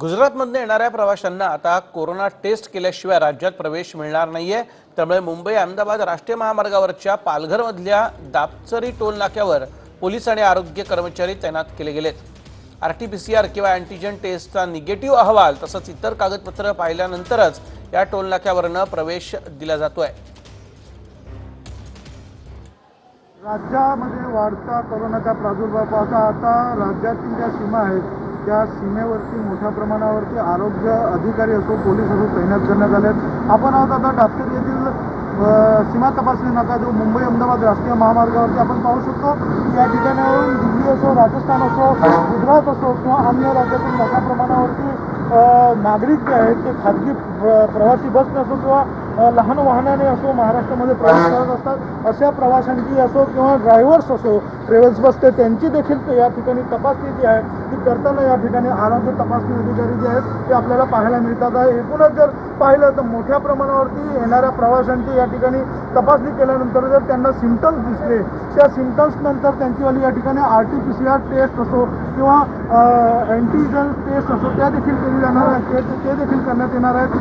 गुजरातमधून येणाऱ्या प्रवाशांना आता कोरोना टेस्ट केल्याशिवाय राज्यात प्रवेश मिळणार नाहीये. त्यामुळे मुंबई अहमदाबाद राष्ट्रीय महामार्गावरच्या पालघरमधल्या दापचरी टोल नाक्यावर पोलीस आणि आरोग्य कर्मचारी तैनात केले गेलेत. आरटीपीसीआर किंवा अँटीजन टेस्टचा निगेटिव्ह अहवाल तसंच इतर कागदपत्र पाहिल्यानंतरच या टोल नाक्यावरनं प्रवेश दिला जातोय. राज्यामध्ये वाढता कोरोनाचा प्रादुर्भाव पाहता आता राज्यातील ज्या सीमा आहेत त्या सीमेवरती मोठ्या प्रमाणावरती आरोग्य अधिकारी असो पोलीस असो तैनात करण्यात आले आहेत. आपण आहोत आता डाक्टर येथील सीमा तपासणी नाका जो मुंबई अहमदाबाद राष्ट्रीय महामार्गावरती आपण पाहू शकतो. या ठिकाणावरून दिल्ली असो राजस्थान असो गुजरात असो किंवा अन्य राज्यातील मोठ्या प्रमाणावरती नागरिक जे आहेत ते खाजगी प्रवासी बसने असो किंवा लहान वाहनाने असो महाराष्ट्रामध्ये प्रवास करत असतात अशा प्रवाशांची असो किंवा ड्रायव्हर्स असो ट्रॅव्हल्स बस ते त्यांची देखील या ठिकाणी तपासणी जी आहे ती करताना या ठिकाणी आरोग्य तपासणी अधिकारी जे आहेत ते आपल्याला पाहायला मिळतात. आहे एकूणच जर पाहिलं तर मोठ्या प्रमाणावरती येणाऱ्या प्रवाशांची या ठिकाणी तपासणी केल्यानंतर जर त्यांना सिमटम्स दिसले त्या सिमटम्स नंतर त्यांचीवाली या ठिकाणी R T P C R test असो किंवा अँटीजन टेस्ट असो त्या देखील केली जाणार आहे ते ते देखील करण्यात येणार आहेत